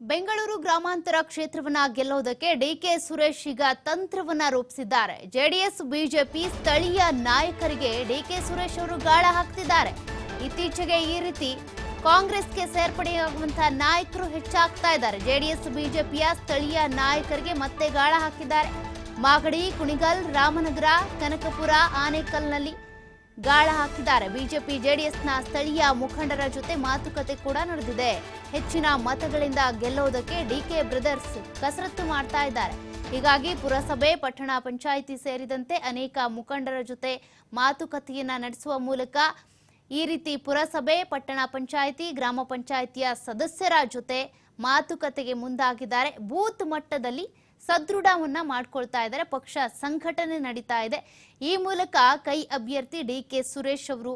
ಬೆಂಗಳೂರು ಗ್ರಾಮಾಂತರ ಕ್ಷೇತ್ರವನ್ನ ಗೆಲ್ಲೋದಕ್ಕೆ ಡಿಕೆ ಸುರೇಶ್ ಈಗ ತಂತ್ರವನ್ನ ರೂಪಿಸಿದ್ದಾರೆ. ಜೆಡಿಎಸ್, ಬಿಜೆಪಿ ಸ್ಥಳೀಯ ನಾಯಕರಿಗೆ ಡಿಕೆ ಸುರೇಶ್ ಅವರು ಗಾಳ ಹಾಕ್ತಿದ್ದಾರೆ. ಇತ್ತೀಚೆಗೆ ಈ ರೀತಿ ಕಾಂಗ್ರೆಸ್ಗೆ ಸೇರ್ಪಡೆಯಾಗುವಂತಹ ನಾಯಕರು ಹೆಚ್ಚಾಗ್ತಾ ಇದ್ದಾರೆ. ಜೆಡಿಎಸ್, ಬಿಜೆಪಿಯ ಸ್ಥಳೀಯ ನಾಯಕರಿಗೆ ಮತ್ತೆ ಗಾಳ ಹಾಕಿದ್ದಾರೆ. ಮಾಗಡಿ, ಕುಣಿಗಲ್, ರಾಮನಗರ, ಕನಕಪುರ, ಆನೇಕಲ್ನಲ್ಲಿ ಗಾಳ ಹಾಕಿದ್ದಾರೆ. ಬಿಜೆಪಿ, ಜೆಡಿಎಸ್ನ ಸ್ಥಳೀಯ ಮುಖಂಡರ ಜೊತೆ ಮಾತುಕತೆ ಕೂಡ ನಡೆದಿದೆ. ಹೆಚ್ಚಿನ ಮತಗಳಿಂದ ಗೆಲ್ಲೋದಕ್ಕೆ ಡಿಕೆ ಬ್ರದರ್ಸ್ ಕಸರತ್ತು ಮಾಡ್ತಾ ಇದ್ದಾರೆ. ಹೀಗಾಗಿ ಪುರಸಭೆ, ಪಟ್ಟಣ ಪಂಚಾಯಿತಿ ಸೇರಿದಂತೆ ಅನೇಕ ಮುಖಂಡರ ಜೊತೆ ಮಾತುಕತೆಯನ್ನ ನಡೆಸುವ ಮೂಲಕ ಈ ರೀತಿ ಪುರಸಭೆ, ಪಟ್ಟಣ ಪಂಚಾಯಿತಿ, ಗ್ರಾಮ ಪಂಚಾಯಿತಿಯ ಸದಸ್ಯರ ಜೊತೆ ಮಾತುಕತೆಗೆ ಮುಂದಾಗಿದ್ದಾರೆ. ಬೂತ್ ಮಟ್ಟದಲ್ಲಿ ಸದೃಢವನ್ನ ಮಾಡ್ಕೊಳ್ತಾ ಇದ್ದಾರೆ, ಪಕ್ಷ ಸಂಘಟನೆ ನಡೀತಾ ಇದೆ. ಈ ಮೂಲಕ ಕೈ ಅಭ್ಯರ್ಥಿ ಡಿ ಕೆ ಸುರೇಶ್ ಅವರು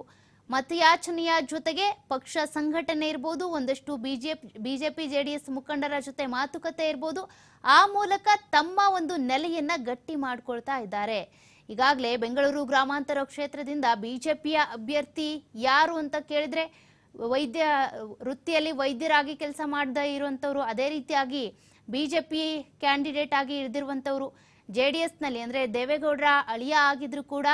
ಮತಯಾಚನೆಯ ಜೊತೆಗೆ ಪಕ್ಷ ಸಂಘಟನೆ ಇರ್ಬೋದು, ಒಂದಷ್ಟು ಬಿಜೆಪಿ ಬಿಜೆಪಿ ಜೆಡಿಎಸ್ ಮುಖಂಡರ ಜೊತೆ ಮಾತುಕತೆ ಇರ್ಬೋದು, ಆ ಮೂಲಕ ತಮ್ಮ ಒಂದು ನೆಲೆಯನ್ನ ಗಟ್ಟಿ ಮಾಡ್ಕೊಳ್ತಾ ಇದ್ದಾರೆ. ಈಗಾಗಲೇ ಬೆಂಗಳೂರು ಗ್ರಾಮಾಂತರ ಕ್ಷೇತ್ರದಿಂದ ಬಿಜೆಪಿಯ ಅಭ್ಯರ್ಥಿ ಯಾರು ಅಂತ ಕೇಳಿದ್ರೆ, ವೈದ್ಯ ವೃತ್ತಿಯಲ್ಲಿ ವೈದ್ಯರಾಗಿ ಕೆಲಸ ಮಾಡ್ದ ಇರುವಂಥವ್ರು ಅದೇ ರೀತಿಯಾಗಿ ಬಿಜೆಪಿ ಕ್ಯಾಂಡಿಡೇಟ್ ಆಗಿ ಇಳಿದಿರುವಂಥವ್ರು ಜೆ ಡಿ ಎಸ್ನಲ್ಲಿ ಅಂದರೆ ದೇವೇಗೌಡರ ಅಳಿಯ ಆಗಿದ್ರು ಕೂಡ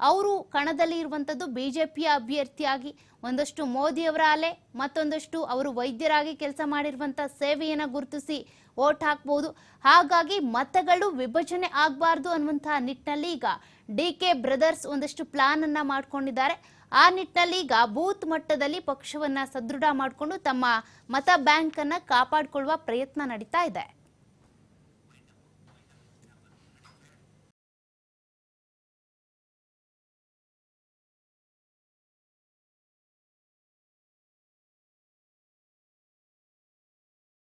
ಅವರು ಕಣದಲ್ಲಿ ಇರುವಂಥದ್ದು ಬಿ ಜೆ ಪಿಯ ಅಭ್ಯರ್ಥಿಯಾಗಿ ಒಂದಷ್ಟು ಮೋದಿಯವರ ಅಲೆ, ಮತ್ತೊಂದಷ್ಟು ಅವರು ವೈದ್ಯರಾಗಿ ಕೆಲಸ ಮಾಡಿರುವಂಥ ಸೇವೆಯನ್ನು ಗುರುತಿಸಿ ಓಟ್ ಹಾಕ್ಬೋದು. ಹಾಗಾಗಿ ಮತಗಳು ವಿಭಜನೆ ಆಗಬಾರ್ದು ಅನ್ನುವಂತಹ ನಿಟ್ಟಿನಲ್ಲಿ ಈಗ ಡಿ ಕೆ ಬ್ರದರ್ಸ್ ಒಂದಷ್ಟು ಪ್ಲಾನ್ ಅನ್ನ ಮಾಡಿಕೊಂಡಿದ್ದಾರೆ. ಆ ನಿಟ್ಟಿನಲ್ಲಿ ಈಗ ಬೂತ್ ಮಟ್ಟದಲ್ಲಿ ಪಕ್ಷವನ್ನ ಸದೃಢ ಮಾಡಿಕೊಂಡು ತಮ್ಮ ಮತ ಬ್ಯಾಂಕ್ ಅನ್ನ ಕಾಪಾಡಿಕೊಳ್ಳುವ ಪ್ರಯತ್ನ ನಡೀತಾ ಇದೆ.